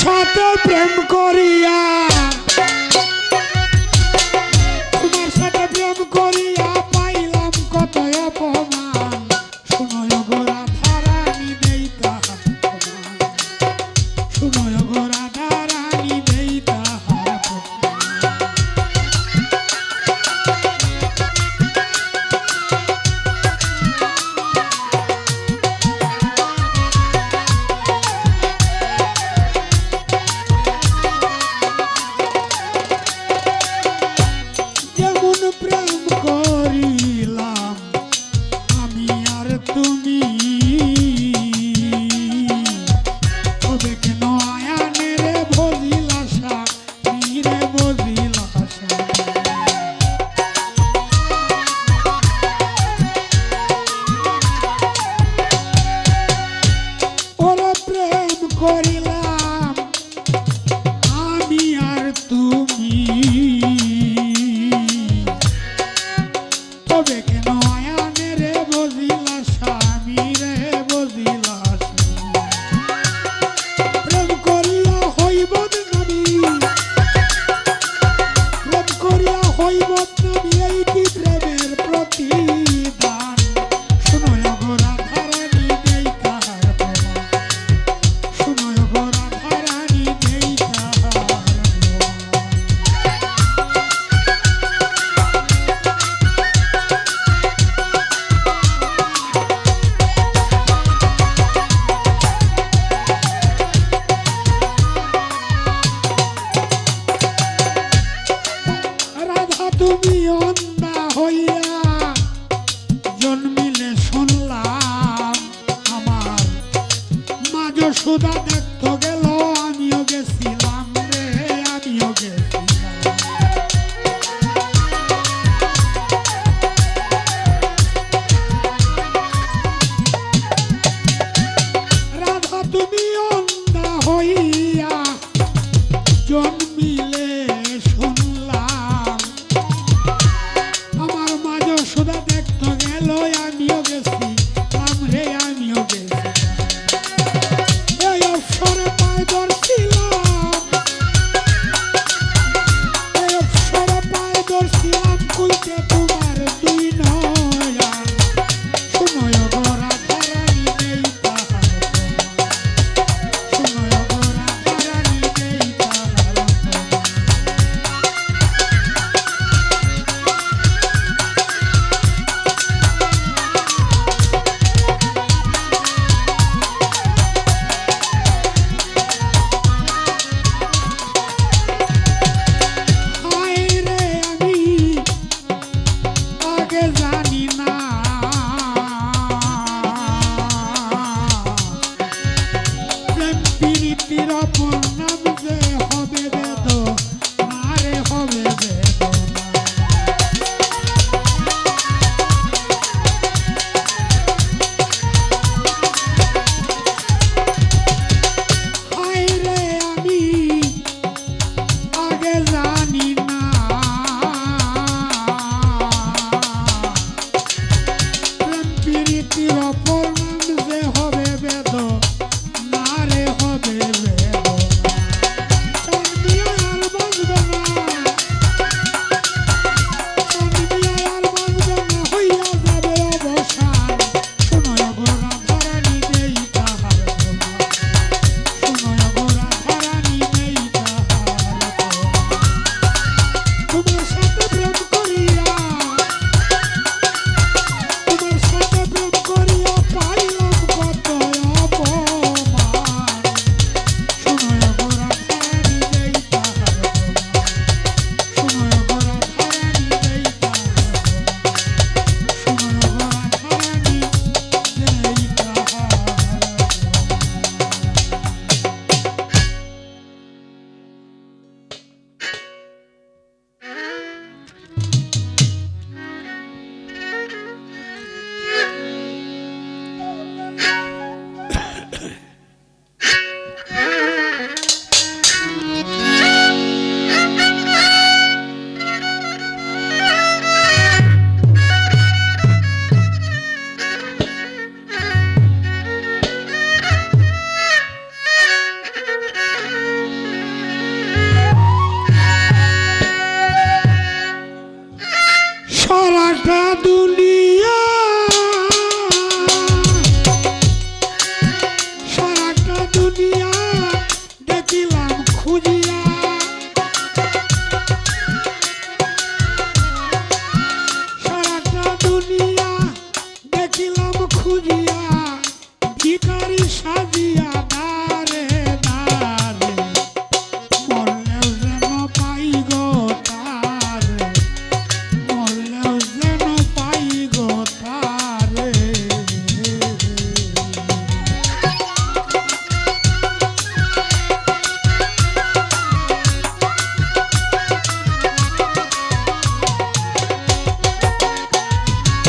সাথে প্রেম করিয়া Jamaican. তুমি অন্ধা হইয়া জন্মিলে শুনলাম আমার সুদা গেল আমিও গেছি লাগে জানি না